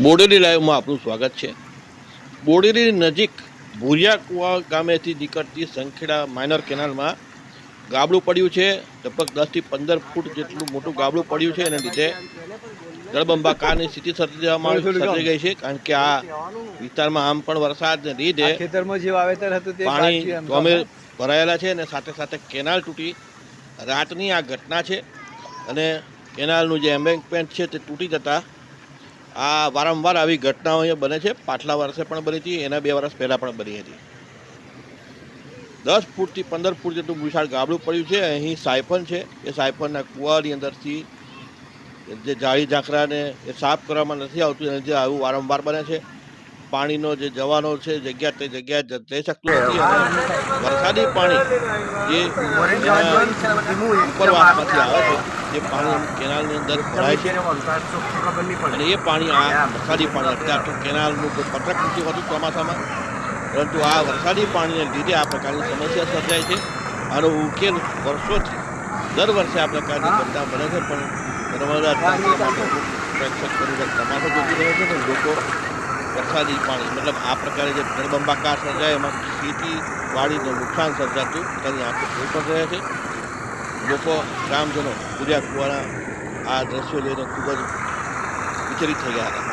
બોડેલી લાઈવમાં આપનું સ્વાગત છે. બોડેલી નજીક ભૂરિયા કુવા ગામેથી નીકળતી સંખેડા માઇનર કેનાલમાં ગાબડું પડ્યું છે. લગભગ દસથી પંદર ફૂટ જેટલું મોટું ગાબડું પડ્યું છે. એને લીધે જળબંબાકારની સ્થિતિ સર્જી દેવામાં સર્જાઈ ગઈ છે. કારણ કે આ વિસ્તારમાં આમ પણ વરસાદને લીધે ખેતરમાં જે વાવેતર હતું તે પાણી અમે ગમે ભરાયેલા છે અને સાથે સાથે કેનાલ તૂટી. રાતની આ ઘટના છે અને કેનાલનું જે એમ્બેન્કમેન્ટ છે તે તૂટી જતા આ વારંવાર આવી ઘટનાઓ અહીંયા બને છે. પાછલા વર્ષે પણ બની હતી, એના બે વર્ષ પહેલાં પણ બની હતી. દસ ફૂટથી પંદર ફૂટ જેટલું વિશાળ ગાબડું પડ્યું છે. અહીં સાયફન છે. એ સાયફનના કુવાની અંદરથી જે જાળી ઝાંખરાને એ સાફ કરવામાં નથી આવતું, એને જે આવું વારંવાર બને છે. પાણીનો જે જવાનો છે જગ્યા તે જગ્યાએ જઈ શકતું નથી અને વરસાદી પાણી જે ઉપર ઉપરવાસમાંથી આવે છે જે પાણી કેનાલની અંદર ભરાય છે. અને એ પાણી આ વરસાદી પાણી અત્યાર તો કેનાલનું કોઈ પત્રક નથી હોતું ચોમાસામાં. પરંતુ આ વરસાદી પાણીને લીધે આ પ્રકારની સમસ્યા સર્જાય છે. આનો ઉકેલ વર્ષોથી દર વર્ષે આ પ્રકારની ઘટના બને છે પણ નર્મદા પ્રેક્ષક તરીકે તમાશો જોતી રહે છે ને લોકો વરસાદી પાણી, મતલબ આ પ્રકારે જે જળબંબાકાર સર્જાય, એમાં ખેતી વાડીને નુકસાન સર્જાતું તેની આંખો પણ રહે છે. લોકો, ગ્રામજનો પૂર્યા કુવાના આ દ્રશ્યો જોઈને ખૂબ જ વિચલિત થઈ ગયા હતા.